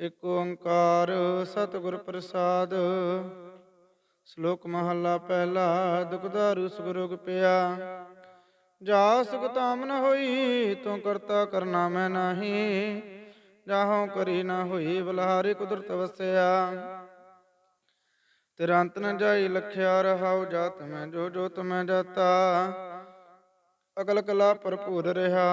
ਇਕ ਓੰਕਾਰ ਸਤਿਗੁਰ ਪ੍ਰਸਾਦ। ਸ਼ਲੋਕ ਮਹੱਲਾ ਪਹਿਲਾ, ਦੁਖਦਾਰੂ ਸੁਗਰੋਗ ਪਿਆ। ਜਾ ਸੁਖ ਤਾਮ ਹੋਈ, ਤੂੰ ਕਰਤਾ ਕਰਨਾ ਮੈਂ ਨਾਹੀ। ਜਾਹੋਂ ਕਰੀ ਨ ਹੋਈ, ਬਲਹਾਰੀ ਕੁਦਰਤ ਵਸਿਆ। ਤਿਰੰਤ ਅੰਤ ਨ ਜਾਈ, ਲਖਿਆ ਰਹਾਉ ਜਾਤ ਮੈਂ, ਜੋ ਜੋ ਤੁਮੈ ਜਾਤਾ। ਅਕਲ ਕਲਾ ਭਰਪੂਰ ਰਹਾ।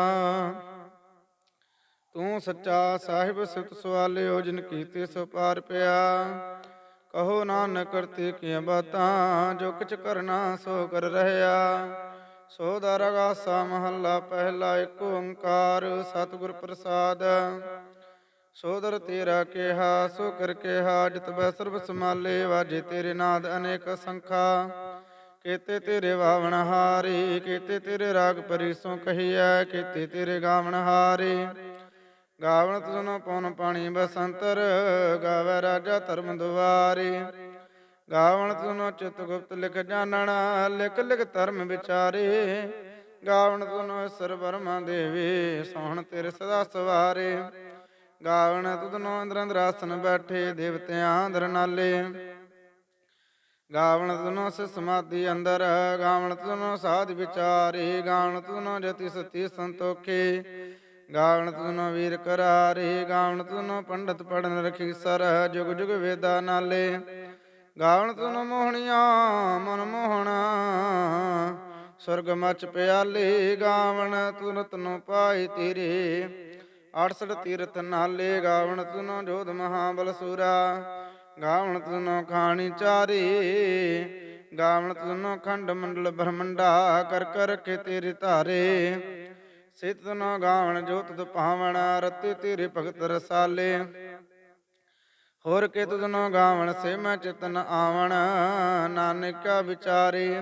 ਤੂੰ ਸੱਚਾ ਸਾਹਿਬ ਸਿਫਤ ਸਵਾਲਿਓ ਜਿਨ ਕੀਤੇ ਸੋ ਪਾਰ ਪਿਆ। ਕਹੋ ਨਾਨਕ ਕਰਤੇ ਕੀ ਬਾਤਾਂ, ਜੋ ਕਿਛ ਕਰਨਾ ਸੋ ਕਰ ਰਹਿਆ ਸੋ ਦਰਗਾਸਾ ਮਹੱਲਾ ਪਹਿਲਾ ਏਕ ਓੰਕਾਰ, ਸਤਿਗੁਰ ਪ੍ਰਸਾਦ। ਸੋਦਰ ਤੇਰਾ ਕਿਹਾ, ਸੋ ਕਰ ਕਿਹਾ, ਜਿਤ ਬੈ ਸਰਬ ਸਮਾਲੇ ਵਾਜੇ ਤੇਰੇ ਨਾਦ ਅਨੇਕ ਸੰਖਾ। ਕੀਤੇ ਤੇਰੇ ਵਾਵਣ ਹਾਰੀ, ਕੀਤੇ ਤੇਰੇ ਰਾਗ ਪਰਿਸੋਂ ਕਹੀਐ, ਕੀਤੇ ਤੇਰੇ ਗਾਵਣ ਹਾਰੀ। ਗਾਵਣ ਤੁਨ ਪਉਨ ਪਾਣੀ ਬਸੰਤਰ, ਗਾਵੇ ਰਾਜਾ ਧਰਮ ਦੁਆਰੀ। ਗਾਵਣ ਤੁਨ ਚਿਤ ਗੁਪਤ ਲਿਖ ਜਾਣਨ ਲਿਖ ਲਿਖ ਧਰਮ ਵਿਚਾਰੇ। ਗਾਵਣ ਤੁਨ ਸਰ ਬਰਮਾ ਦੇਵੀ, ਸੋਹਣ ਤੇਰੇ ਸਦਾ ਸਵਾਰੇ। ਗਾਵਣ ਤੁਧਨੋ ਅੰਦਰ ਅੰਦਰ ਆਸਨ ਬੈਠੇ, ਦੇਵਤਿਆਂ ਅੰਦਰ ਨਾਲੇ। ਗਾਵਣ ਤੁਨੋ ਸ ਸਮਾਧੀ ਅੰਦਰ, ਗਾਵਣ ਤੁਨੋ ਸਾਧ ਵਿਚਾਰੇ। ਗਾਵਣ ਤੁਨੋ ਜਤੀ ਸਤੀ ਸੰਤੋਖੇ। ਗਾਵਣ ਤੁਨੋ ਵੀਰ ਕਰਾਰੇ, ਗਾਵਣ ਤੁਨੋ ਪੰਡਤ ਪੜਨ ਰਖੀ ਸਰ, ਜੁਗ ਜੁਗ ਵੇਦਾ ਨਾਲੇ। ਗਾਵਣ ਤੁਨੋ ਮੋਹਣੀਆਂ, ਮਨ ਮੋਹਣਾ, ਸੁਰਗ ਮਚ ਪਿਆਲੇ, ਗਾਵਣ ਤੁਨ ਤਨੋ ਪਾਈ ਤੇਰੇ। 68 ਤੀਰਥ ਨਾਲੇ, ਗਾਵਣ ਤੁਨੋ ਜੋਧ ਮਹਾਬਲ ਸੂਰਾ। ਗਾਵਣ ਤੁਨੋ ਖਾਣੀ ਚਾਰੇ, ਗਾਵਣ ਤੁਨੋ ਖੰਡ ਮੰਡਲ ਬ੍ਰਹਮੰਡਾ, ਕਰ ਕਰ ਕੇ ਤੇਰੇ ਧਾਰੇ। ਸਿਤ ਤੁਨੋ ਗਾਵਣ ਜੋਤ ਤੁ ਪਾਵਣ, ਰਤੇ ਤੇਰੇ ਭਗਤ ਰਸਾਲੇ। ਹੋਰ ਕੇ ਤੁਧਨੋ ਗਾਵਣ ਸੇ ਮੈਂ ਚਿਤਨ ਆਵਣ, ਨਾਨਕਾ ਵਿਚਾਰੇ।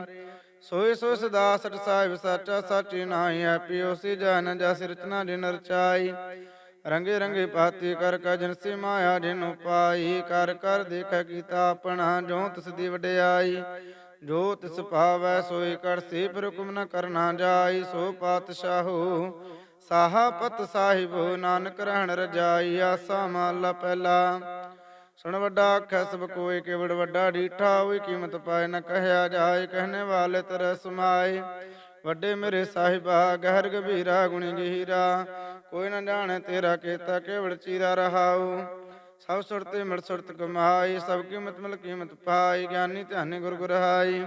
ਸੋਈ ਸੋ ਸਦਾ ਸਚ ਸਾਹਿਬ ਸਾਚਾ ਸਾਚੀ ਨਾਹੀ ਹੈ, ਪਿਓ ਸੀ ਜਨ ਜਸ ਰਚਨਾ ਜਿਨ ਰਚਾਈ। ਰੰਗੇ ਰੰਗੇ ਪਾਤੀ ਕਰ ਕਾ ਜਨ ਸੇ ਮਾਇਆ ਜਿਨ ਉਪਾਈ, ਕਰ ਕਰ ਦੇਖ ਕੀਤਾ ਆਪਣਾ, ਜੋ ਤਿਸ ਦੀ ਵਡਿਆਈ। ਜੋ ਤਿਸ ਭਾਵੈ ਸੋਈ ਕਰ ਸੇ ਪਰ ਹੁਕਮ ਨ ਕਰਨਾ ਜਾਈ, ਸੋ ਪਾਤਸ਼ਾਹੂ। ਸਾਹਾਪਤ ਸਾਹਿਬੋ, ਨਾਨਕ ਰਹਿਣ ਰਜਾਈ, ਆਸਾ ਮਾਲਾ ਪਹਿਲਾ। ਸੁਣ ਵੱਡਾ ਆਖੈ, ਸਭ ਕੋਇ ਕੇਵੜ ਵੱਡਾ ਡੀਠਾ ਹੋਈ ਕੀਮਤ ਪਾਏ ਨ ਕਹਿਆ ਜਾਏ, ਕਹਿਣੇ ਵਾਲੇ ਤਰ ਸਮਾਏ। ਵੱਡੇ ਮੇਰੇ ਸਾਹਿਬਾ, ਗਹਿਰ ਗਭੀਰਾ, ਗੁਣੀ ਗਹੀਰਾ। ਕੋਈ ਨ ਜਾਣੇ ਤੇਰਾ ਕੀਤਾ, ਕੇਵੜ ਚੀਰਾ ਰਹਾਉ। ਸਭ ਸੁਰਤ ਮਿਲ ਸੁਰਤ ਕਮਾਈ, ਸਭ ਕੀਮਤ ਮਿਲ ਕੀਮਤ ਪਾਈ, ਗਿਆਨੀ ਧਿਆਨੀ ਗੁਰ ਗੁਰਹਾਈ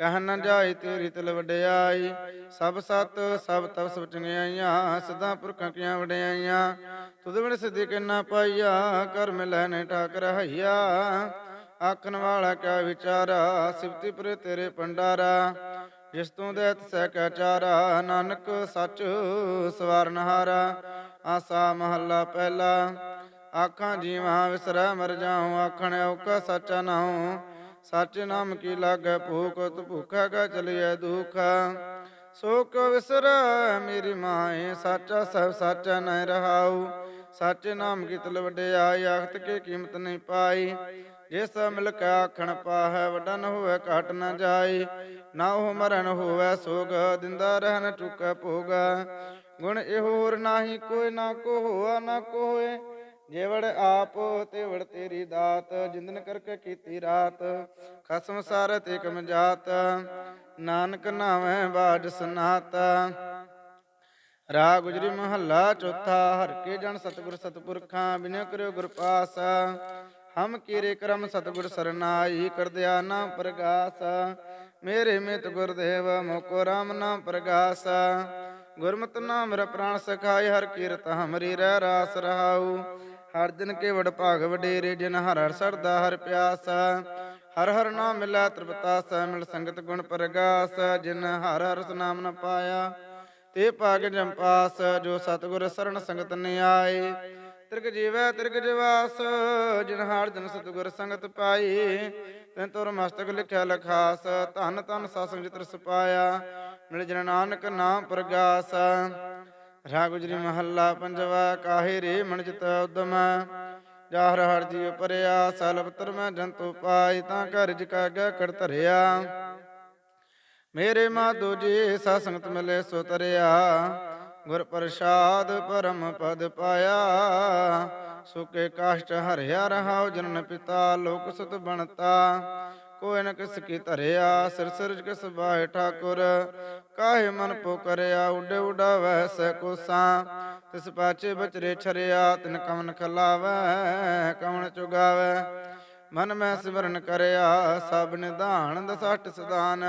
ਕਹਿ ਨ ਜਾਏ ਤੇਰੀ ਤਲ ਵਡਿਆਈ, ਸਭ ਸਤ, ਸਭ ਤਵ ਸਭ ਚੰਗਿਆਈਆਂ ਸਦਾ ਪੁਰਖਾਂ ਕੀਆਂ ਵਡਿਆਈਆਂ। ਤੁਧ ਬਿਨ ਸਿੱਧੀ ਕਿੰਨਾ ਪਾਈਆ ਕਰ ਮਿਲੈ ਠਾਕ ਰਹਾਈਆ ਆਖਣ ਵਾਲਾ ਕਿਆ ਵਿਚਾਰਾ, ਸਿਫਤੀ ਪਰੇ ਤੇਰੇ ਪੰਡਾਰਾ ਜਿਸ ਤੂੰ ਦੇਤ ਸਹਿ ਕੈ ਚਾਰਾ, ਨਾਨਕ ਸੱਚ ਸਵਾਰਨਹਾਰਾ ਆਸਾ ਮਹੱਲਾ ਪਹਿਲਾ। ਆਖਾਂ ਜੀਵਾਂ ਵਿਸਰੈ ਮਰ ਜਾਉ, ਆਖਣ ਔਕਾ ਸੱਚਾ ਨਾਉ। ਸੱਚ ਨਾਮ ਕੀ ਲਾਗੈ ਭੂਖ ਤੁ ਭੁਖਾ ਕਾ ਚਲਿਐ ਦੁਖ। ਸੋ ਕੋ ਵਿਸਰ ਮੇਰੀ ਮਾਏ, ਸਾਚਾ ਸਭ ਸਾਚਾ ਨਹੀਂ ਰਹਾਉ। ਸੱਚ ਨਾਮ ਕੀ ਤਲ ਵਡਿਆਈ, ਆਖਤ ਕੇ ਕੀਮਤ ਨਹੀਂ ਪਾਈ। ਜਿਸ ਮਿਲ ਕੇ ਆਖਣ ਪਾਹੈ, ਵੱਡਾ ਨ ਹੋਵੇ ਘਟ ਨ ਜਾਈ। ਨਾ ਉਹ ਮਰਨ ਹੋਵੇ ਸੋਗ ਦਿੰਦਾ ਰਹਿਣ ਚੁੱਕੈ ਭੋਗ। ਗੁਣ ਇਹ ਹੋਰ ਨਾਹੀ, ਕੋਈ ਨਾ ਕੋ ਹੋਆ ਨਾ ਕੋ ਹੋਏ ਜੇਵੜ ਆਪ ਤੇਵੜ ਤੇਰੀ ਦਾਤ, ਜਿੰਦਨ ਕਰਕੇ ਕੀਤੀ ਰਾਤ, ਖਸਮ ਸਾਰ ਤੇ ਕਮ ਜਾਤ, ਨਾਨਕ ਨਾਵੇਂ ਬਾਜ ਸਨਾਤ। ਰਾਗ ਗੁਜਰੀ ਮਹੱਲਾ ਚੌਥਾ, ਹਰ ਕੇ ਜਨ ਸਤਿਗੁਰ ਸਤਿਪੁਰਖਾਂ ਬਿਨਿ ਕਰਿਓ ਗੁਰ ਪਾਸ। ਹਮ ਕੀਰੇ ਕਰਮ ਸਤਿਗੁਰ ਸਰਨਾਈ, ਕਰਦਿਆ ਨਾਮ ਪ੍ਰਗਾਸ। ਮੇਰੇ ਮਿਤ ਗੁਰਦੇਵ, ਮੋਕੋ ਰਾਮ ਨਾਮ ਪ੍ਰਗਾਸ। ਗੁਰਮਤਿ ਨਾਮ ਮੇਰਾ ਪ੍ਰਾਣ ਸਖਾਇ ਹਰ ਕੀਰਤ ਹਮਰੀ ਰਹਿ ਰਾਸ ਰਹਾਉ। ਹਰ ਦਿਨ ਕੇ ਵਡ ਭਾਗ ਵਡੇਰੇ, ਜਿਨ ਹਰ ਹਰ ਸਰਦਾ, ਹਰ ਪਿਆਸ। ਹਰ ਹਰ ਨਾਮ ਮਿਲਾ ਤ੍ਰਿਪਤਾਸ, ਮਿਲ ਸੰਗਤ ਗੁਣ ਪ੍ਰਗਾਸ। ਜਿਨ ਹਰ ਹਰ ਨਾਮ ਨ ਪਾਇਆ, ਤੇ ਭਾਗ ਜੰਪਾਸ ਜੋ ਸਤਿਗੁਰ ਸਰਣ ਸੰਗਤ ਨਿਆਏ ਤਿਰਗ ਜੀਵੈ ਤਿਰਗ ਜਵਾਸ। ਜਿਨ ਹਾਰ ਜਨ ਸਤਿਗੁਰ ਸੰਗਤ ਪਾਈ, ਤੈਨ ਤੁਰ ਮਸਤਕ ਲਿਖਿਆ ਲਖਾਸ। ਧਨ ਧਨ ਸਾਸੰਗ ਜਿਤਰ ਸਪਾਇਆ, ਮਿਲ ਜਨ ਨਾਨਕ ਨਾਮ ਪ੍ਰਗਾਸ। ਰਾਗੁਜਰੀ ਮਹੱਲਾ ਪੰਜਵਾ, ਕਾਹੇ ਰੇ ਮਨ ਉਦਮ? ਜਾਹਰ ਹਰ ਜੀਵ ਪਰਿਆ ਸਲਬਤਰ ਮੈਂ ਜੰਤੂ ਪਾਈ, ਤਾਂ ਘਰ ਜਿਕਾ ਕਰ ਧਰਿਆ। ਮੇਰੇ ਮਾਧੋ ਜੀ ਸਾ ਸੰਗਤ ਮਿਲੇ ਸੋ ਤਰਿਆ। ਗੁਰ ਪ੍ਰਸਾਦ ਪਰਮ ਪਦ ਪਾਇਆ। ਸੁਕੇ ਕਾਸ਼ਟ ਹਰਿਆ ਰਹਾਉ ਜਨਨ ਪਿਤਾ, ਲੋਕ ਸੁਤ ਬਣਤਾ। ਕੋਇ ਨ ਕਿਸ ਕੀ ਧਰਿਆ ਸਿਰ ਸਿਰਜ ਕਿਸ ਬਾਹਿ ਠਾਕੁਰ, ਕਾਹੇ ਮਨ ਪੋ ਕਰਿਆ, ਉਡੇ ਉਡਾਵੈ ਸੈ ਕੋਸਾਂ, ਤਿਸ ਪਾਛੇ ਬਚਰੇ ਛਰਿਆ, ਤਿਨ ਕਮਨ ਖਲਾਵੈ ਕਮਨ ਚੁਗਾਵੈ। ਮਨ ਮੈਂ ਸਿਮਰਨ ਕਰਿਆ, ਸਭ ਨਿਧਾਨ ਦਸਟ ਸਦਾਨ,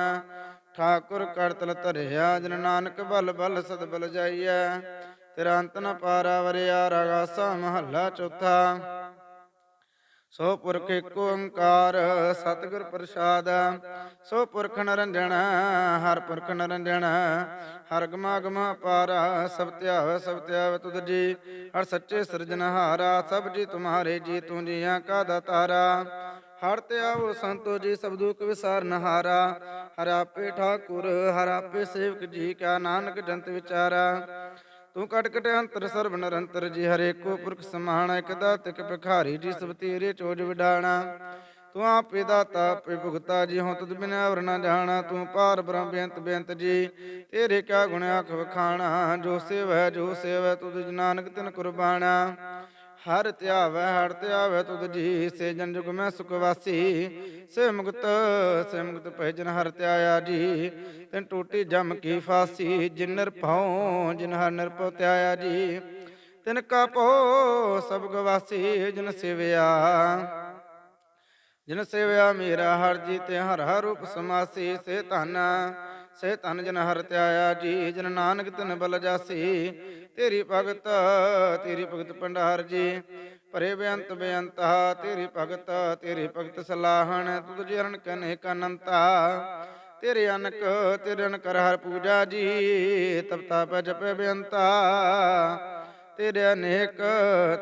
ਠਾਕੁਰ ਕਰਤਲ ਧਰਿਆ, ਜਨ ਨਾਨਕ ਬਲ ਬਲ ਸਦ ਬਲ ਜਾਈਐ। ਤੇਰਾ ਅੰਤ ਨ ਪਾਰਾ ਵਰਿਆ ਰਗਾਸਾ ਮਹੱਲਾ ਚੌਥਾ। ਸੋ ਪੁਰਖ ਏਕ ਓੰਕਾਰ, ਸਤਿਗੁਰ ਪ੍ਰਸਾਦ। ਸੋ ਪੁਰਖ ਨਰੰਜਣ ਹਰ ਪੁਰਖ ਨਰੰਜਣ ਹਰ ਗਮਾਗਮ ਪਾਰਾ ਸਭ ਧਿਆਵੈ ਸਭ ਧਿਆਵੈ ਤੁਧ ਜੀ। ਹਰ ਸੱਚੇ ਸਿਰਜਨਹਾਰਾ ਸਭ ਜੀ ਤੁਮਾਰੇ ਜੀ, ਤੂੰ ਜੀਆਂ ਕਾ ਦਾਤਾਰਾ। ਹਰ ਧਿਆਵੋ ਸੰਤੋ ਜੀ, ਸਭ ਦੁਖ ਵਿਸਾਰਨ ਹਾਰਾ। ਹਰ ਆਪੇ ਠਾਕੁਰ, ਹਰ ਆਪੇ ਸੇਵਕ ਜੀ ਕਾ ਨਾਨਕ ਜੰਤ ਵਿਚਾਰਾ। ਤੂੰ ਕਟ ਕਟ ਅੰਤਰ ਸਰਬ ਨਿਰੰਤਰ ਜੀ, ਹਰੇ ਕੋ ਪੁਰਖ ਸਮਾਣਾ ਇਕ ਦਾਤ ਭਿਖਾਰੀ ਜੀ, ਸਭ ਤੇਰੇ ਚੋਜ ਵਿਡਾਣਾ। ਤੂੰ ਆਪੇ ਦਾਤਾ, ਆਪੇ ਭੁਗਤਾ ਜੀ, ਹਉ ਤੁਧ ਬਿਨ ਅਵਰ ਨਾ ਜਾਣਾ। ਤੂੰ ਪਾਰ ਬ੍ਰਹਮ ਬੇਅੰਤ ਬੇਅੰਤ ਜੀ, ਤੇਰੇ ਕਿਆ ਗੁਣ ਆਖ ਵਖਾਣਾ। ਜੋ ਸੇਵੈ ਜੋ ਸੇਵੈ, ਤੁਧ ਨਾਨਕ ਤਿਨ ਕੁਰਬਾਨਾ ਹਰ ਧਿਆਵੈ ਹਰ ਧਿਆਵੈ ਤੁਧ ਜੀ ਸੇ ਜਨ ਜੁਗ ਮੈਂ ਸੁਖ ਵਾਸੀ। ਸੇ ਮੁਕਤ ਸੇ ਮੁਕਤ ਪਹਿ ਜਨ ਹਰ ਧਿਆਇਆ ਜੀ, ਤਿਨ ਟੂਟੀ ਜਮ ਕੀ ਫਾਸੀ। ਜਿਨ ਨਿਰਭਉ ਜਿਨ ਹਰ ਨਿਰਭਉ ਧਿਆਇਆ ਜੀ, ਤਿਨ ਕਾ ਪੋ ਸਭ ਗਵਾਸੀ ਜਿਨ ਸਿਵਿਆ। ਜਿਨ ਸੇਵਿਆ ਮੇਰਾ ਹਰ ਜੀ ਤੇ ਹਰ ਹਰ ਰੂਪ ਸਮਾਸੀ। ਸੇ ਧਨ ਸੇ ਧਨ ਜਨ ਹਰ ਧਿਆਇਆ ਜੀ, ਜਨ ਨਾਨਕ ਤਿਨ ਬਲ ਜਾਸੀ। ਤੇਰੀ ਭਗਤ ਤੇਰੀ ਭਗਤ ਭੰਡਾਰ ਜੀ। ਭਰੇ ਬੇਅੰਤ ਬੇਅੰਤਾ, ਤੇਰੀ ਭਗਤ ਤੇਰੀ ਭਗਤ ਸਲਾਹਣ ਤੁਧ ਜਰਨ ਕਨੇ ਕਨੰਤਾ ਤੇਰੇ ਅਨਕ ਤੇਰੇ ਅਨਕ ਕਰ ਹਰ ਪੂਜਾ ਜੀ ਤਪਤਾ ਪੈ ਜਪੇ ਬੇਅੰਤਾ ਤੇਰੇ ਅਨੇਕ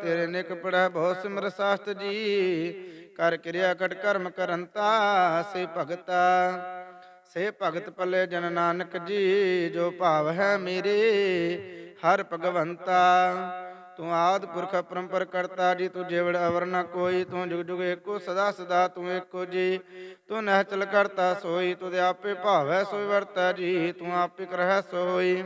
ਤੇਰੇ ਅਨੇਕ ਪੜੈ ਬਹੁ ਸਿਮਰ ਸਾਸਤ ਜੀ। ਕਰ ਕਿਰਿਆ ਕਟ ਕਰਮ ਕਰੰਤਾ ਸੇ ਭਗਤਾ, ਸੇ ਭਗਤ ਪੱਲੇ ਜਨ ਨਾਨਕ ਜੀ, ਜੋ ਭਾਵ ਹੈ ਮੇਰੇ। ਹਰ ਭਗਵੰਤਾ, ਤੂੰ ਆਦ ਪੁਰਖ ਪਰੰਪਰ ਕਰਤਾ ਜੀ, ਤੂੰ ਜੇਵੜ ਅਵਰ ਨ ਕੋਈ, ਤੂੰ ਜੁਗ ਜੁਗ ਏਕੋ ਸਦਾ ਸਦਾ ਤੂੰ ਏਕੋ ਜੀ। ਤੂੰ ਨਹਿ ਚਲ ਕਰਤਾ ਸੋਈ ਤੁਧ ਆਪੇ ਭਾਵੈ ਸੋਈ ਵਰਤੈ ਜੀ, ਤੂੰ ਆਪੇ ਕਰਹਿ ਸੋਈ।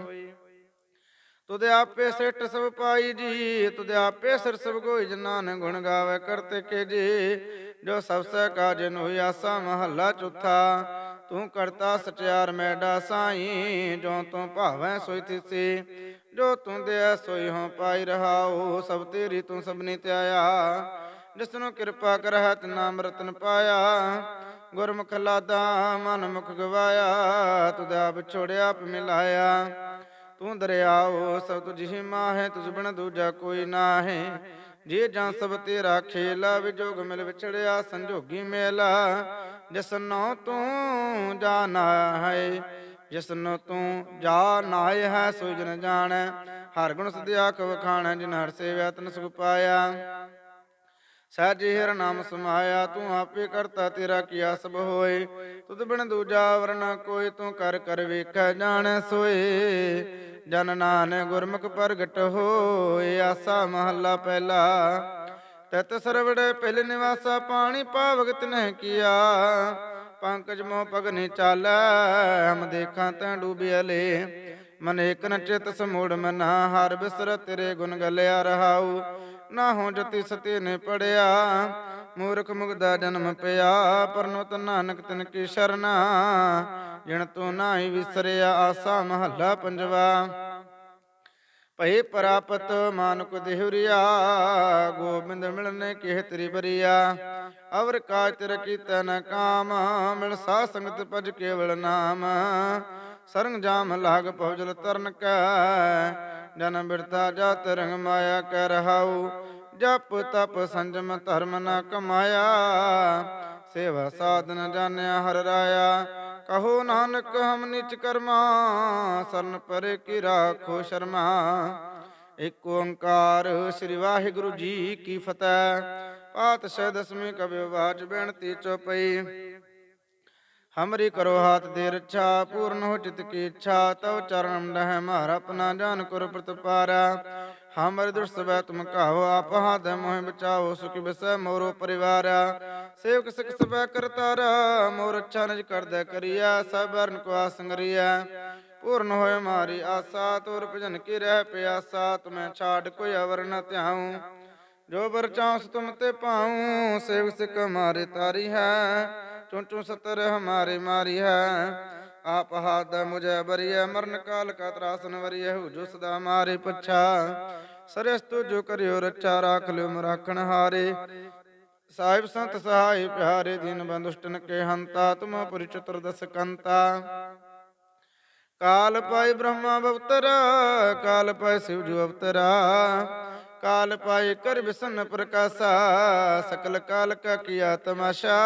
ਤੁਧ ਆਪੇ ਸਿੱਟ ਸਭ ਪਾਈ ਜੀ ਤੁਧ ਆਪੇ ਸਿਰ ਸਭ ਕੋਈ ਜਨਾਨ ਗੁਣ ਗਾਵੇ ਕਰਤੇ ਕੇ ਜੀ। ਜੋ ਸਭ ਸਹਿ ਕਾਜਨ ਹੋਈ ਆਸਾ ਮਹੱਲਾ ਚੌਥਾ, ਤੂੰ ਕਰਤਾ ਸਚਿਆਰ ਮੈਡਾ ਸਾਈ ਜੋ ਤੂੰ ਭਾਵੈ ਸੋਈ ਤਿਸੀ। ਜੋ ਤੂੰ ਦੇ ਸੋਈ ਹੋ ਪਾਈ ਰਹਾਉ, ਸਭ ਤੇਰੀ ਤੂੰ ਸਭਨੀ ਧਿਆਇਆ ਜਿਸਨੂੰ ਕਿਰਪਾ ਕਰਹਿ ਤਿਨਾ ਅੰਮ੍ਰਿਤਨ ਪਾਇਆ। ਗੁਰਮੁਖ ਲਾਦਾ ਮਨ ਮੁਖ ਗਵਾਇਆ, ਤੁਧ ਆਪ ਛੋੜਿਆ ਆਪ ਮਿਲਾਇਆ। ਤੂੰ ਦਰਿਆਓ ਸਭ ਤੁਝ ਮਾਹੇ, ਤੁਝ ਬਿਨ ਦੂਜਾ ਕੋਈ ਨਾਹੀ। ਜੇ ਜਾਂ ਸਭ ਤੇਰਾ ਖੇਲਾ ਵਿਜੋਗ ਮਿਲ ਵਿਛੜਿਆ, ਸੰਜੋਗੀ ਮੇਲਾ। ਜਿਸ ਜਿਸਨੋ ਤੂੰ ਜਾਣਾ ਹੈ ਜਿਸਨੋ ਤੂੰ ਜਾ ਨਾਏ ਹੈ, ਸੋ ਜਨ ਜਾਣੈ, ਹਰ ਗੁਣ ਸਦਿਆ ਕਵ ਖਾਣਾ ਜਿਨ ਹਰ ਸੇਵਿਆ ਤਨ ਸੁਖ ਪਾਇਆ। ਸਾਜੇ ਹਰ ਨਾਮ ਸਮਾਇਆ, ਤੂੰ ਆਪੇ ਕਰਤਾ ਤੇਰਾ ਕੀਆ ਸਭ ਹੋਏ। ਤੁਧ ਬਿਨ ਦੂਜਾ ਵਰਨਾ ਕੋਈ ਤੂੰ ਕਰ ਕਰ ਵੇਖੈ, ਜਾਣੈ ਸੋਏ। ਜਨ ਨਾਨਕ ਗੁਰਮੁਖ ਪ੍ਰਗਟ ਹੋਏ, ਆਸਾ ਮਹੱਲਾ ਪਹਿਲਾ। ਤਤ ਸਰਵੜੇ ਪਹਿਲ ਨਿਵਾਸਾ, ਪਾਣੀ ਪਾਵਗਤ ਨਹਿ ਕੀਆ। ਪੰਕਜ ਮੋ ਪਗਨੀ ਚਾਲੈ, ਹਮ ਦੇਖਾਂ ਤੈ ਡੂਬਿਆਲੇ ਮਨ ਏਕ ਨ ਚਿਤ ਸਮੂੜ, ਮਨਾ ਹਰ ਬਿਸਰ ਤੇਰੇ ਗੁਣ ਗਲਿਆ ਰਹਾਉ। ਨਾ ਹੋ ਜਤੀ ਸਤੇ ਨੇ ਪੜਿਆ, ਮੂਰਖ ਮੁਗਦਾ ਜਨਮ ਪਿਆ। ਪਰਨੋ ਨਾਨਕ ਤਿਨ ਕੀ ਸ਼ਰਨਾ ਜਿਣ ਤੂੰ ਨਾਹੀ ਵਿਸਰਿਆ, ਆਸਾ ਮਹੱਲਾ ਪੰਜਵਾ। ਭਈ ਪ੍ਰਾਪਤ ਮਾਨੁਕ ਦੇਹੁਰੀਆ, ਗੋਬਿੰਦ ਮਿਲਨੇ ਕਿਹ ਤਰੀ ਬਰੀਆ। ਅਵਰ ਕਾਜ ਤੇਰ ਕੀਤੈ ਕਾਮ, ਮਿਲ ਸਾ ਸੰਗਤ ਭਜ ਕੇਵਲ ਨਾਮ। ਸਰੰਗ ਜਾਮ ਲਾਗ ਪਹੁਜਲ ਤਰਨ ਕੈ, ਜਨ ਬਿਰਤਾ ਜਾ ਰੰਗ ਮਾਇਆ ਕਰ ਰਹਾਉ। ਜਪ ਤਪ ਸੰਜਮ ਧਰਮ ਨ ਕਮਾਇਆ, ਸੇਵਾ ਸਾਧਨ ਜਾਣਿਆ ਹਰ ਰਾਇਆ। ਕਹੋ ਨਾਨਕ, ਹਮ ਨਿਚ ਕਰਮਾ, ਸਰਨ ਪਰੇ ਕੀ ਰਾਖੋ ਸ਼ਰਮਾ। ਇਕ ਓੰਕਾਰ ਸ੍ਰੀ ਵਾਹਿਗੁਰੂ ਜੀ ਕੀ ਫਤਿਹ। ਪਾਤਸ਼ਾਹ ਦਸਵੀਂ ਕਬਿ ਬਾਜ ਬੇਨਤੀ ਚੋਪਈ। ਹਮਰੀ ਕਰੋ ਹਾਥ ਦੇ ਰੱਛਾ, ਪੂਰਨ ਹੋ ਚਿਤ ਕੀ ਇੱਛਾ ਤਵ ਚਰਨ ਰਹਿ ਮਾਰ, ਆਪਣਾ ਜਾਨ ਕਰ ਪ੍ਰਤਪਾਰਾ। ਹਮਰ ਦੁਸ਼ਟ ਤੁਮ ਕਹਾਵ ਆਪ ਹਾਥ ਮੋਹਿ ਬਚਾਓ ਸੁਖੀ ਬਸੈ ਮੋਰੋ ਪਰਿਵਾਰ ਸੇਵਕ ਸਿਖ ਸਬੈ ਕਰਤਾਰਾ ਮੋਰ ਅੱਛਾ ਨਿਜ ਕਰਦਾ ਕਰੀਆ ਸਭ ਕੋ ਆਸੰਗਰੀਆ ਪੂਰਨ ਹੋਏ ਮਾਰੀ ਆਸਾ ਤੁਰ ਭਜਨ ਕੀ ਰਹਿ ਪਿਆਸਾ ਤੁਮੈ ਛਾੜ ਕੋਈ ਅਵਰ ਨ ਧਿਆਉ ਜੋ ਬਰ ਚਾਂਸ ਤੁਮ ਤੇ ਪਾਉ ਸੇਵਕ ਸਿਕ ਹਮਾਰੇ ਤਾਰੀ ਹੈ ਚੁੰ ਸਤਰ ਹਮਾਰੇ ਮਾਰੀ ਹੈ ਆਪ ਹਾਦ ਮੁਝੇ ਬਰੀਐ ਮਰਨ ਕਾਲ ਕਾ ਤਰਾਸਨ ਵਰੀਐ ਹੋ ਜੋ ਸਦਾ ਮਾਰੇ ਪਛਾ। ਸਰਸ ਤੋ ਜੋ ਕਰਿਓ ਰੱਛਾ, ਰਾਖ ਲਿਓ ਮਰਾਖਣ ਹਾਰੇ। ਸਾਹਿਬ ਸੰਤ ਸਹਾਈ ਪਿਆਰੇ, ਦੀਨ ਬੰਦੁਸ਼ਟਨ ਕੇ ਹੰਤਾ, ਤੁਮ ਪੁਰੀ ਚਤੁਰਦਸ ਕੰਤਾ। ਕਾਲ ਪਾਈ ਬ੍ਰਹਮਾ ਬਵਤਰ, ਕਾਲ ਪਾਈ ਸਿਵ ਜੂ ਅਵਤਰਾ। ਕਾਲ ਪਾਈ ਕਰ ਵਿਸਨ ਪ੍ਰਕਾਸ਼ਾ, ਸਕਲ ਕਾਲ ਕਾ ਕੀਆ ਤਮਾਸ਼ਾ।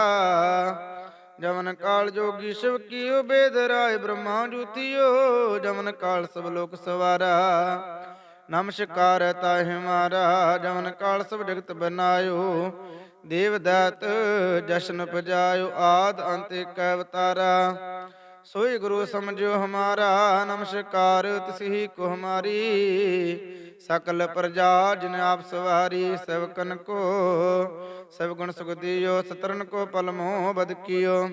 ਜਮਨ ਕਾਲ ਜੋਗੀ ਸ਼ਿਵ ਕੀ ਬੇਦ ਰਾਏ, ਬ੍ਰਹਮਾ ਜੂਤੀਓ, ਜਮਨ ਕਾਲ ਸਭ ਲੋਕ ਸਵਾਰਾ। ਨਮਸਕਾਰ ਤਾਹਿ ਮਾਰਾ, ਜਮਨ ਕਾਲ ਸਭ ਜਗਤ ਬਨਾਇਓ। ਦੇਵ ਦਾਤ ਜਸ਼ਨ ਪਜਾਇਓ, ਆਦ ਅੰਤ ਏਕ ਅਵਤਾਰਾ। ਸੋਈ ਗੁਰੂ ਸਮਝਿਓ ਹਮਾਰਾ ਨਮਸਕਾਰ ਤਿਸਹੀ ਕੋ ਹਮਾਰੀ। ਸਕਲ ਪ੍ਰਜਾ ਜਿਨ ਆਪ ਸਵਾਰੀ ਸਵਕਨ ਕੋ ਸਭ ਗੁਣ ਸੁਖ ਦਿਓ, ਸਤਰਨ ਕੋ ਪਲਮੋ ਬਦ ਕੀਓ।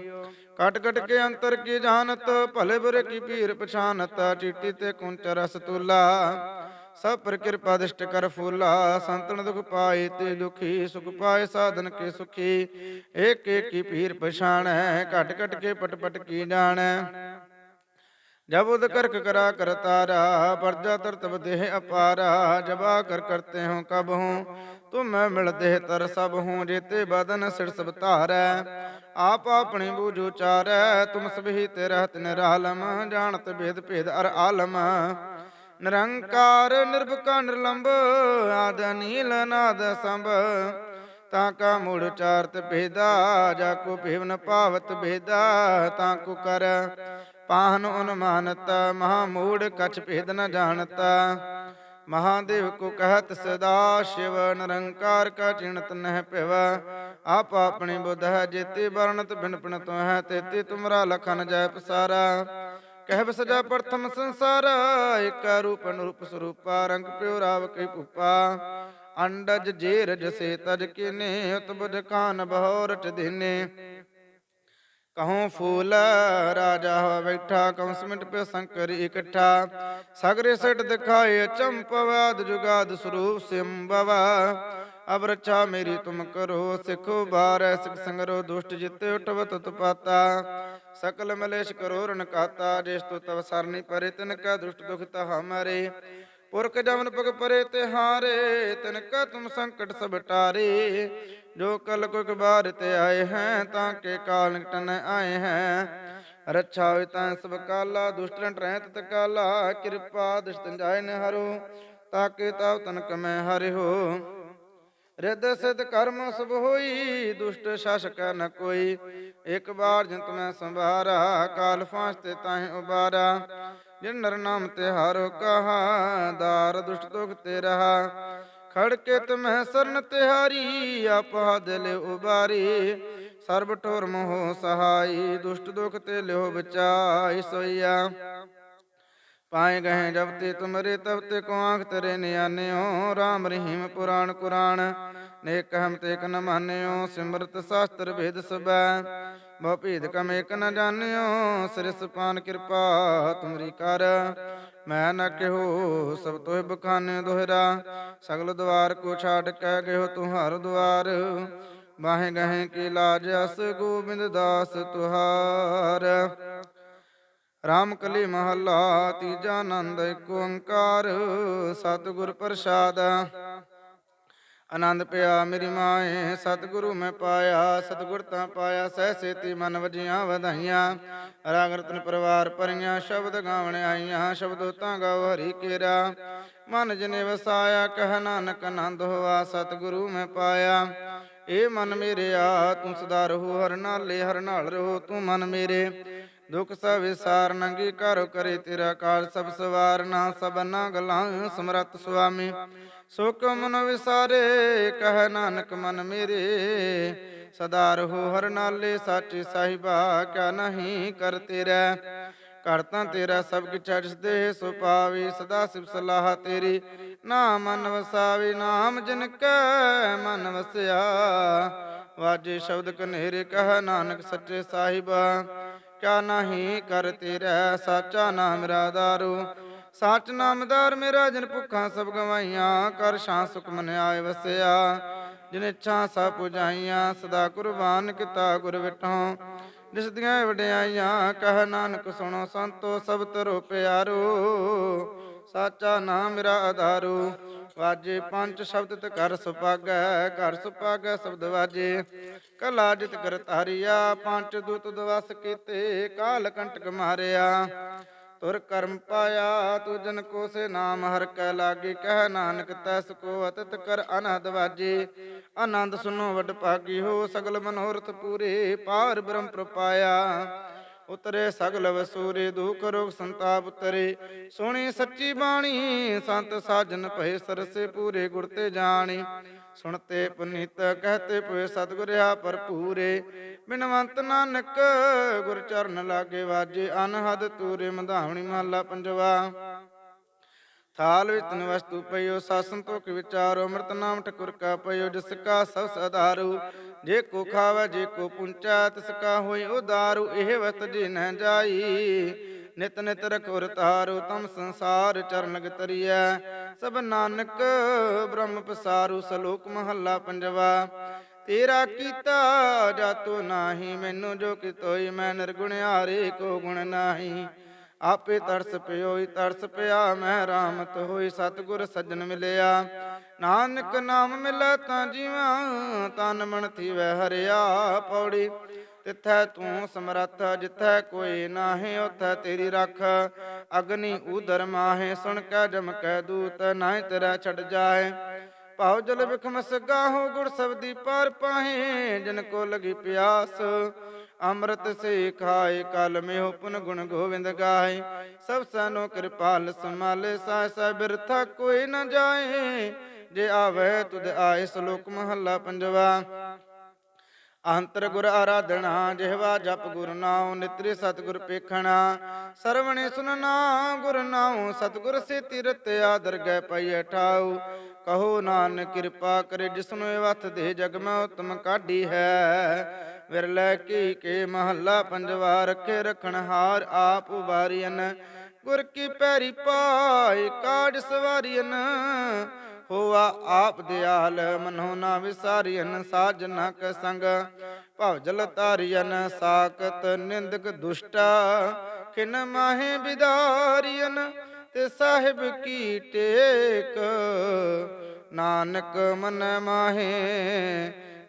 ਕਟ ਕਟ ਕੇ ਅੰਤਰ ਕੀ ਜਾਣਤ, ਭਲੇ ਬੁਰੇ ਕੀ ਪੀਰ ਪਛਾਨਤ, ਚੀਟੀ ਤੇ ਕੁੰਚ ਰਸ ਤੁਲਾ। ਸਭ ਪਰ ਕਿਰਪਾ ਦਿਸ਼ਟ ਕਰ ਫੂਲਾ, ਸੰਤਨ ਦੁਖ ਪਾਏ ਤੇ ਦੁਖੀ, ਸੁਖ ਪਾਏ ਸਾਧਨ ਕੇ ਸੁਖੀ। ਏਕ ਏਕ ਕੀ ਭੀਰ ਪਛਾਣੈ, ਘਟ ਘਟ ਕੇ ਪਟ ਪਟ ਕੀ ਜਾਣੈ। जब उद करक करा कर तारा परजा तर तब देह अपारा जबा कर करते हो कब हूँ तुम मैं मिल देह तर सब हूँ जेते बदन सिर सब तारै आप अपनी बूझ उचारै तुम सभी ते रहत निरालम जानत भेद भेद अर आलम निरंकार निर्भका निर्लंब आद नील नाद संभ ਤਾਂ ਕਾ ਮੂੜ ਚਾਰਤ ਭੇਦਾ ਜਾ ਕੋ ਭੇਵਨ ਪਾਵਤ ਭੇਦਾ ਤਾਂ ਕੋ ਕਰ ਪਾਹਨ ਅਨੁਮਾਨਤ ਮਹਾ ਮੂੜ ਕਛ ਭੇਦ ਨ ਜਾਣਤ। ਮਹਾਦੇਵ ਕੋ ਕਹਤ, ਸਦਾ ਸ਼ਿਵ ਨਿਰੰਕਾਰ ਕਾ ਚਿਣਤ ਨਹਿ ਪਿਵ ਆਪ ਆਪਣੀ ਬੁੱਧ ਹੈ, ਜੇਤੇ ਵਰਣਤ ਬਿਨ ਪਿਣ ਹੈ, ਤੇਤੇ ਤੁਮਰਾ ਲਖਨ ਜੈ ਪਸਾਰਾ। ਕਹਿ ਬਸਜਾ ਪ੍ਰਥਮ ਸੰਸਾਰ ਏਕ ਰੂਪ ਅਨੂਪ ਸਰੂਪਾ, ਰੰਗ ਪਿਉ ਰਾਵ ਕੇ ਭੂਪਾ। ਅੰਡਜ ਜੇਰ ਜਸੇ ਤਜ ਕਿਨੇ, ਉਤਬਜ ਕਾਨ ਬਹੁ ਰਟ ਦਿਨੇ। ਕਹਉ ਫੂਲ, ਰਾਜਾ ਹੋ ਬੈਠਾ ਕੰਸ ਮਿੰਟ ਪੇ ਸੰਕਰ ਇਕੱਠਾ। ਸਗਰੇ ਸਟ ਦਿਖਾਏ ਚੰਪਵਾਦ ਜੁਗਾਦ ਸਰੂਪ ਸਿੰਭਵਾ ਅਬ ਰੱਛਾ ਮੇਰੀ ਤੁਮ ਕਰੋ, ਸਿਖੋ ਬਾਰੈ ਸਿਖ ਸੰਗਰੋ, ਦੁਸ਼ਟ ਜਿਤੇ ਉਠਵਤ ਤੁਪਾਤਾ ਸਕਲ ਮਲੇਸ਼ ਕਰੋ ਰਨ ਕਾਤਾ ਜਿਸ ਤੋ ਤਵ ਸਰਨੀ ਪਰੇ, ਤਿਨ ਕਾ ਦੁਸ਼ਟ ਦੁਖ ਤਾ ਹਮਾਰੇ ਪੁਰਖ ਜਮਨ ਪਗ ਪਰੇ ਤੇ ਹਾਰੇ, ਤਿਨ ਕਾ ਤੁਮ ਸੰਕਟ ਸਭ ਟਾਰੇ। ਜੋ ਕਲ ਕੁਕ ਬਾਰ ਤੇ ਆਏ ਹੈ, ਤਾਂ ਕੇ ਕਾਲ ਨਿਕਟਨ ਆਏ ਹੈ। ਰੱਛਾ ਹੋਇ ਤਾਂ ਸਭ ਕਾਲਾ, ਦੁਸ਼ਟਨ ਰਹਿਤ ਤਕਾਲਾ ਕਿਰਪਾ ਦਿਸ਼ਤ ਜਾਇ ਨ ਹਰੋ ਤਾਕੇ ਤਾਵ ਤਨਕ ਮੈਂ ਹਰਿਓ। ਰਿੱਧ ਸਿਧ ਕਰਮ ਸਭ ਹੋਈ, ਦੁਸ਼ਟ ਸ਼ਾਸਕ ਨ ਕੋਈ। ਇੱਕ ਬਾਰ ਜੰਤ ਮੈਂ ਸੰਭਾਰਾ ਕਾਲ ਫਾਂਸ ਤੇ ਤਾਹੇ ਉਬਾਰਾ। ਜਿਨ ਨਰ ਨਾਮ ਤੇ ਹਾਰੋ ਕਹਾ, ਦਾਰ ਦੁਸ਼ਟ ਦੁਖ ਤੇ ਰਹਾ। ਖੜ ਕੇ ਤੁਮਹਿ ਸਰਨ ਤਿਹਾਰੀ, ਆਪਾ ਦਿਲ ਉਬਾਰੀ। ਸਰਬ ਠੋਰ ਮੋਹ ਸਹਾਈ, ਦੁਸ਼ਟ ਦੁਖ ਤੇ ਲਿਓ ਬਚਾਈ ਸੋਇਆ ਪਾਏ ਗਏ ਜਬ ਤੇ ਤੁਮਰੇ ਤਬ ਤੇ ਕੋ ਆਂਖ ਤਰੇ ਨਿਆਨਿਓ, ਰਾਮ ਰਹੀਮ ਪੁਰਾਣ ਕੁਰਾਨ ਨੇਕ ਹਮ ਤੇ ਕ ਮਾਨਿਓ, ਸਿਮਰਤ ਸ਼ਾਸਤਰ ਭੇਦ ਸਬੈ ਬਹੁ ਭੇਦ ਕਮ ਏਕ ਨ ਜਾਣਿਓ ਸਿਰਸ ਪਾਨ ਕਿਰਪਾ ਤੁਮਰੀ ਕਰ। ਮੈਂ ਨ ਕਿਹੋ, ਸਭ ਤੋਹਿ ਬਖਾਨੇ ਦੋਹਰਾ। ਸਗਲ ਦਵਾਰ ਕੋ ਛਾੜ ਕਹਿ ਗਇਓ ਤੁਹਾਰ ਦੁਆਰ। ਬਾਹੇ ਗਹੇ ਕੀ ਲਾਜ ਅਸ ਗੋਬਿੰਦ ਦਾਸ ਤੁਹਾਰ। ਰਾਮ ਕਲੀ ਮਹੱਲਾ, ਤੀਜਾ ਆਨੰਦ ਏਕ ਓੰਕਾਰ। ਸਤਿਗੁਰ ਪ੍ਰਸਾਦ ਆਨੰਦ ਪਿਆ ਮੇਰੀ ਮਾਏ ਸਤਿਗੁਰੂ ਮੈਂ ਪਾਇਆ, ਸਤਿਗੁਰ ਤਾਂ ਪਾਇਆ, ਸਹਿ ਸੇਤੀ ਮਨ ਵਜੀਆਂ ਵਧਾਈਆਂ। ਰਾਗ ਰਤਨ ਪਰਿਵਾਰ ਪਰੀਆਂ ਸ਼ਬਦ ਗਾਵਣ ਆਈਆਂ, ਸ਼ਬਦੋ ਤਾਂ ਗਾਓ ਹਰੀ ਕੇਰਾ। ਮਨ ਜਿਨੇ ਵਸਾਇਆ, ਕਹਿ ਨਾਨਕ ਆਨੰਦ ਹੋਆ, ਸਤਿਗੁਰੂ ਮੈਂ ਪਾਇਆ। ਏ ਮਨ ਮੇਰਿਆ ਤੂੰ ਸਦਾ ਰਹੋ, ਹਰ ਨਾਲੇ ਹਰ ਨਾਲ ਰਹੋ, ਤੂੰ ਮਨ ਮੇਰੇ। ਦੁਖ ਸਭ ਵਿਸਾਰ ਨੰਗੀ ਕਰ ਕਰੇ ਤੇਰਾ ਕਾਲ ਸਭ ਸਵਾਰਨਾ, ਸਭਨਾ ਗਲਾਂ ਸਮਰਤ ਸੁਆਮੀ। ਸੁਖ ਮਨ ਵਿਸਾਰੇ, ਕਹਿ ਨਾਨਕ ਮਨ ਮੇਰੇ। ਸਦਾ ਰਹੋ ਹਰ ਨਾਲੇ, ਸਾਚੇ ਸਾਹਿਬਾ, ਕਿਆ ਨਹੀਂ ਕਰ ਤੇਰਾ। ਕਰਤਾ ਤੇਰਾ, ਸਭ ਕਿਛ ਛੜਦੇ ਸੋ ਪਾਵੇ ਸਦਾ ਸਿਵ ਸਲਾਹ ਤੇਰੀ। ਨਾਮ ਮਨ ਵਸਾਵੇ, ਨਾਮ ਜਿਨ ਕੈ ਮਨ ਵਸਿਆ। ਵਾਜੇ ਸ਼ਬਦ ਕਨੇਰੇ, ਕਹ ਨਾਨਕ ਸੱਚੇ ਸਾਹਿਬਾ। ਕਿਆ ਨਹੀਂ ਕਰ ਤੇਰਾ, ਸਾਚਾ ਨਾਮ ਮੇਰਾ ਦਾਰੂ ਸਾਚ ਨਾਮਦਾਰ ਮੇਰਾ ਜਨ ਭੁੱਖਾਂ ਸਭ ਗਵਾਈਆਂ ਕਰ ਸ਼ਾਂ ਸੁਖ ਮਨ ਆਏ ਵਸਿਆ। ਜਿਨ ਇੱਛਾ ਸਭ ਪੁਜਾਈਆਂ, ਸਦਾ ਕੁਰਬਾਨ ਕੀਤਾ ਗੁਰ ਵਿਟੋਂ ਜਿਸ ਦੀਆਂ ਵਡਿਆਈਆਂ, ਕਹਿ ਨਾਨਕ ਸੁਣੋ ਸੰਤੋ, ਸਭ ਤਰੋ ਪਿਆਰੋ। ਸਾਚਾ ਨਾਮ ਮੇਰਾ ਆਧਾਰੂ। ਵਾਜੇ ਪੰਜ ਸ਼ਬਦ ਤੇ ਕਰ ਸੁਪਾਗੈ ਕਰ ਸੁਪਾਗੈ ਸ਼ਬਦ ਵਾਜੇ। ਕਲਾ ਜਿਤ ਕਰ ਤਾਰਿਆ ਪੰਜ ਦੂਤ ਦਵਸ ਕੀਤੇ, ਕਾਲ ਕੰਟਕ ਮਾਰਿਆ। ਤੁਰ ਕਰਮ ਪਾਇਆ, ਤੂ ਜਨ ਕੋ ਸੇ ਨਾਮ, ਹਰ ਕੈ ਲਾਗੀ, ਕਹਿ ਨਾਨਕ ਤੈਸ ਕੋ ਅਤਿਤ ਕਰ ਅਨਹਦ ਵਾਜੀ। ਆਨੰਦ ਸੁਨੋ, ਵਡ ਭਾਗੀ ਹੋ, ਸਗਲ ਮਨੋਰਥ ਪੂਰੇ, ਪਾਰ ਬ੍ਰਹਮ ਪ੍ਰਪਾਇਆ। ਉਤਰੇ ਸਗਲ ਵਸੂਰੇ, ਦੁਖ ਰੋਗ ਸੰਤਾਪ ਉਤਰੇ। ਸੋਹਣੀ ਸੱਚੀ ਬਾਣੀ, ਸੰਤ ਸਾਜਨ ਭਏ ਸਰਸੇ ਪੂਰੇ, ਗੁਰ ਤੇ ਜਾਣੀ। ਸੁਣਤੇ ਪੁਨੀਤ ਕਹਤੇ ਪਏ ਸਤਿਗੁਰਿਆ ਭਰਪੂਰੇ। ਬਿਨਵੰਤ ਨਾਨਕ, ਗੁਰ ਚਰਨ ਲਾਗੇ ਵਾਜੇ। ਅਨਹਦ ਤੂਰੇ, ਮਧਾਵਣੀ ਮਹਲਾ ਪੰਜਵਾ। ਥਾਲ ਵਿੱਚ ਤਨ ਵਸਤੂ ਪਈਓ, ਸਾਸਨ ਤੋਂ ਵਿਚਾਰੋ ਅੰਮ੍ਰਿਤ ਨਾਮ ਠਕੁਰ ਕਾ ਪਈਓ, ਜਿਸ ਕਾ ਸਭ ਸਦਾਰੂ ਜੇ ਕੋ ਖਾਵੇ, ਜੇ ਕੋ ਪੁੰਚਾ, ਤਿਸ ਕਾ ਹੋਈ ਉਦਾਰੂ, ਇਹ ਵਸਤ ਜੀ ਨ ਜਾਈ। ਨਿਤ ਨਿਤ ਰਖੁਰ ਤਾਰੂ ਤਮ ਸੰਸਾਰ ਚਰਨ ਲਗ ਤਰੀਐ। ਸਭ ਨਾਨਕ ਬ੍ਰਹਮ ਪਸਾਰੂ, ਸਲੋਕ ਮਹੱਲਾ ਪੰਜਵਾ। ਤੇਰਾ ਕੀਤਾ ਜਾਤੋ ਨਾਹੀ, ਮੈਨੂੰ ਜੋ ਕਿਤੋਈ ਮੈਂ ਨਿਰਗੁਣ ਹਾਰੇ ਕੋ ਗੁਣ ਨਾਹੀ। ਆਪੇ ਤਰਸ ਪਿਓਈ ਤਰਸ ਪਿਆ, ਮੈਂ ਰਾਮਤ ਹੋਈ ਸਤਿਗੁਰ ਸੱਜਣ ਮਿਲਿਆ। ਨਾਨਕ ਨਾਮ ਮਿਲੈ ਤਾਂ ਜੀਵਾਂ, ਤਨ ਮਨ ਥੀਵੈ ਹਰਿਆ ਪੌੜੀ। ਤਿੱਥੈ ਤੂੰ ਸਮਰੱਥ, ਜਿੱਥੈ ਕੋਈ ਨਾਹੀਂ ਉਥੈ ਤੇਰੀ ਰੱਖ। ਅਗਨੀ ਉਦਰ ਮਾਹੇ, ਸੁਣ ਕੈ ਜਮ ਕੈ ਦੂਤ, ਨਾਹੀਂ ਤੇਰਾ ਛੱਡ ਜਾਏ ਭਾਉ ਜਲ ਵਿਖਮ ਸਗਾਹੋ ਗੁਰ ਸਬਦੀ ਪਾਰ ਪਾਹੇ, ਜਿਨ ਕੋ ਲਗੀ ਪਿਆਸ। ਅੰਮ੍ਰਿਤ ਸੇ ਖਾਏ ਕਲ ਮੇਹੁ ਪੁਨ ਗੁਣ ਗੋਵਿੰਦ ਗਾਏ। ਸਭ ਸਨੋ ਕਿਰਪਾਲ ਸਮਾਲੇ ਸਾਇ ਸਹਿ ਕੋਈ ਨ ਜਾਏ। ਜੇ ਆਵੇ ਤੁਧ ਆਏ, ਸ਼ਲੋਕ ਮਹੱਲਾ ਪੰਜਵਾ। ਅੰਤਰ ਗੁਰ ਆਰਾਧਣਾ ਜਿਹਵਾ ਜਪ ਗੁਰ ਨਾਉ, ਨਿਤਰੇ ਸਤਿਗੁਰ ਪੇਖਣਾ। ਸਰਵਣੇ ਸੁਨਣਾ ਗੁਰ ਨਾਉ, ਸਤਿਗੁਰ ਸੇ ਤਿਰਤ ਆਦਰ ਗੈ ਪਈ ਠਾਉ। ਕਹੋ ਨਾਨਕ ਕਿਰਪਾ ਕਰੇ ਜਿਸਨੂੰ ਇਹ ਵਥ ਦੇ ਜਗ ਮੈਂ ਉਤਮ ਕਾਢੀ ਹੈ। ਵਿਰਲੇ ਕੀ ਕੇ ਮਹੱਲਾ ਪੰਜਵਾ ਰੱਖੇ ਰਖਣ ਆਪ ਉਬਾਰੀਨ ਗੁਰ ਕੀ ਪੈਰੀ ਪਾਏ ਕਾੜ ਸਵਾਰੀਨ ਹੋਆ ਆਪ ਦਿਆਲ ਮਨੋ ਨਾ ਵਿਸਾਰੀਨ ਸਾਜਨਾ ਕੈ ਸੰਗ। ਭਵ ਜਲ ਤਾਰੀਨ ਸਾਕਤ ਨਿੰਦਕ ਦੁਸ਼ਟਾ। ਖਿਨ ਮਾਹੇ ਵਿਦਾਰੀਨ ਤੇ ਸਾਹਿਬ ਕੀ ਟੇਕ। ਨਾਨਕ ਮਨ ਮਾਹੇ